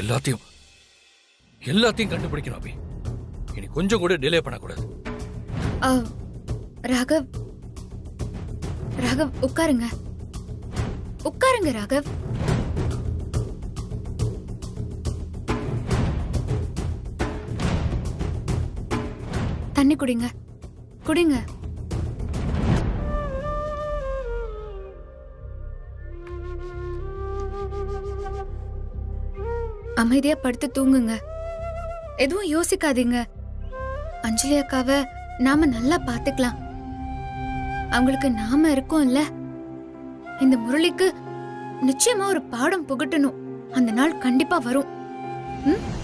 எல்லாத்தையும் எல்லாத்தையும் கண்டுபிடிக்கணும் அபி. இனி கொஞ்சம் கூட டிலே பண்ணக்கூடாது. ராகவ். ராகவ் உட்காருங்க. உட்காருங்க ராகவ். தண்ணி குடிங்க. குடிங்க. அமைதியா படுத்து தூங்குங்க. எதுவும் யோசிக்காதீங்க. அஞ்சலி அக்காவை நாம நல்லா பாத்துக்கலாம். அவங்களுக்கு நாம இருக்கோம்ல. இந்த முரளிக்கு நிச்சயமா ஒரு பாடம் புகட்டணும். அந்த நாள் கண்டிப்பா வரும். ம்?